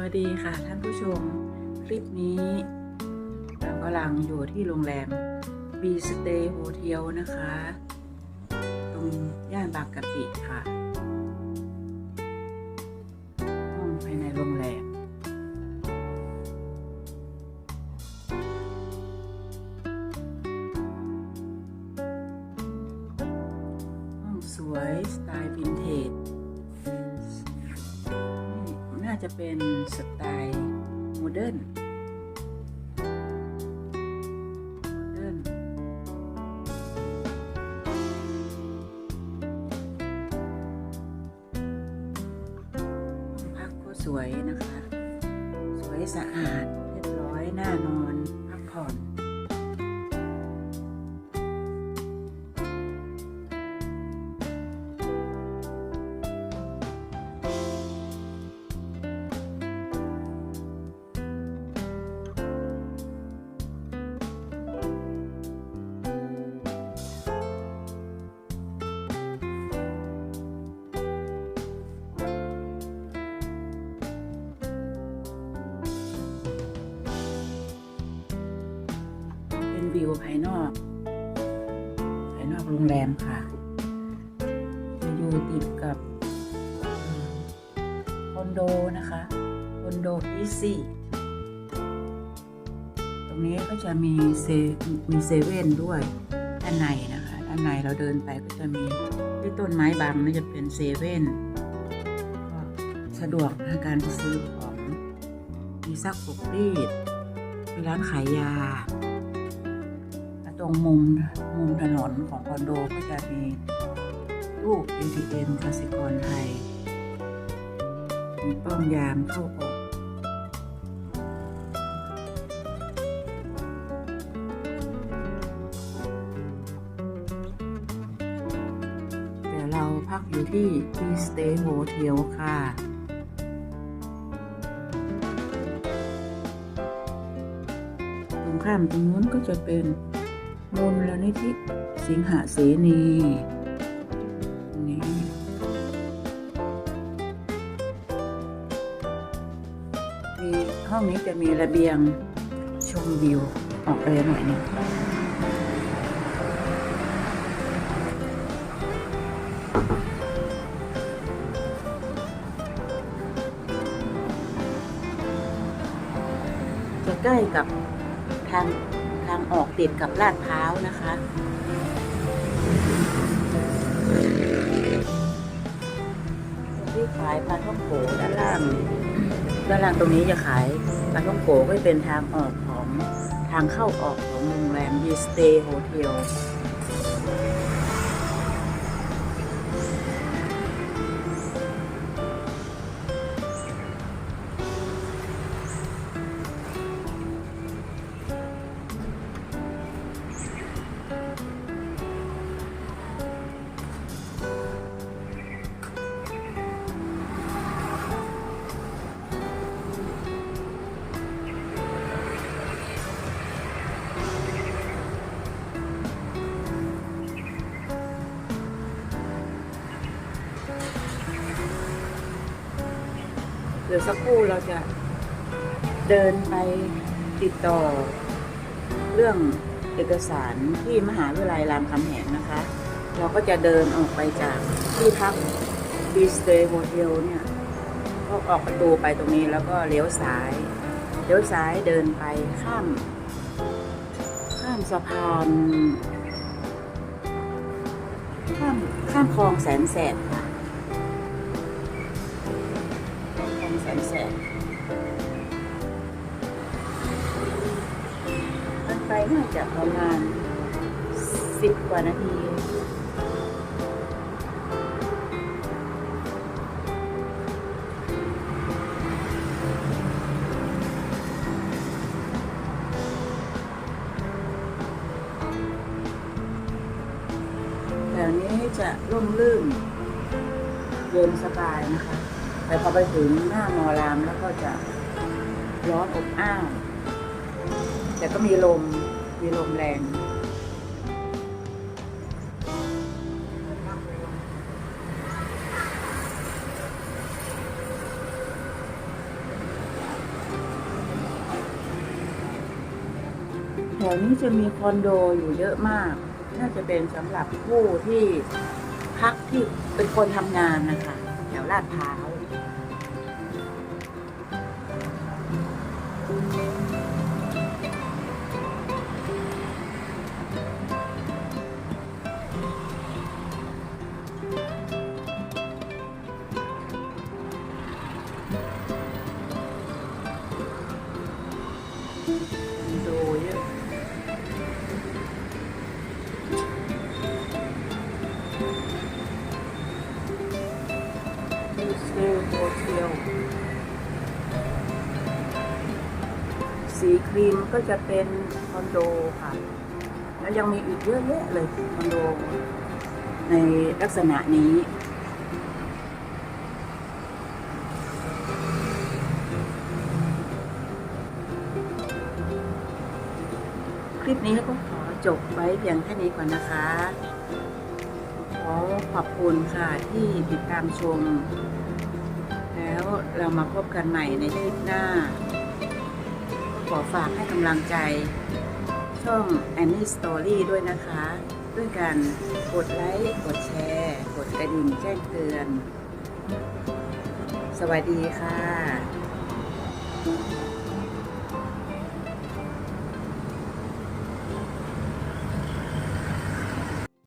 วัสดีค่ะท่านผู้ชม คลิปนี้เรากำลังอยู่ที่โรงแรม B Stay Hotel นะคะ ตรงย่านบางกะปิค่ะ ห้องภายในโรงแรม ห้องสวยสไตล์วินเท จะเป็นสไตล์โมเดิร์นโมเดิร์นห้องพักก็สวยนะคะ สวยสะอาดเรียบร้อยน่านอน วิวภายนอก ภายนอกโรงแรมค่ะจะอยู่ติดกับคอนโดนะคะคอนโดอีซี่ตรงนี้ก็จะมีเซมีเซเว่นด้วยด้านในนะคะด้านในเราเดินไปก็จะมีที่ต้นไม้บางนี่จะเป็นเซเว่นก็สะดวกในการซื้อของมีซักปกรีดมีร้านขายยา รงมุมมุมถนนของคอนโดก็จะมีรูป ATM กสิกรไทย มีป้อมยามเข้าออกแต่เราพักอยู่ที่ B Stay Hotel ค่ะตรงข้ามตรงนู้นก็จะเป็น มูลนิธิสิงหเสนีนี่มีห้องนี้จะมีระเบียงชมวิวออกไปหน่อยนึงจะใกล้กับทาง ทางออกติดกับลาดพร้าวนะคะ ที่ขายปลาท่องโกด้านล่าง ด้านล่างตรงนี้จะขายปลาท่องโกก็เป็นทางออกของทางเข้าออกของโรงแรมดีสเตย์โฮเทล เดี๋ยวสักครู่เราจะเดินไปติดต่อเรื่องเอกสารที่มหาวิทยาลัยรามคำแหงนะคะ เราก็จะเดินออกไปจากที่พัก b i s t a y Hotel เนี่ยก็ออกประตูไปตรงนี้แล้วก็เลี้ยวซ้าย เลี้ยวซ้ายเดินไปข้าม ข้ามสะพานข้ามข้ามคลองแสนแสบค่ะ คลองแสนมันไปน่าจะประมาณสิบกว่านาทีแถวนี้จะร่มรื่นเย็นสบายนะคะ แต่พอไปถึงหน้ามอรามแล้วก็จะร้อนอบอ้าวแต่ก็มีลมมีลมแรงแถวนี้จะมีคอนโดอยู่เยอะมาก น่าจะเป็นสำหรับผู้ที่พักที่เป็นคนทำงานนะคะ แถวลาดพร้าว ครีมก็จะเป็นคอนโดค่ะ แล้วยังมีอีกเยอะแยะเลยคอนโด ในลักษณะนี้คลิปนี้ก็ขอจบไว้เพียงแค่นี้ก่อนนะคะ ขอขอบคุณค่ะที่ติดตามชม แล้วเรามาพบกันใหม่ในคลิปหน้า ขอฝากให้กำลังใจ ช่อง Annie Story ด้วยนะคะ ด้วยการกดไลค์ กดแชร์ กดกระดิ่งแจ้งเตือน สวัสดีค่ะ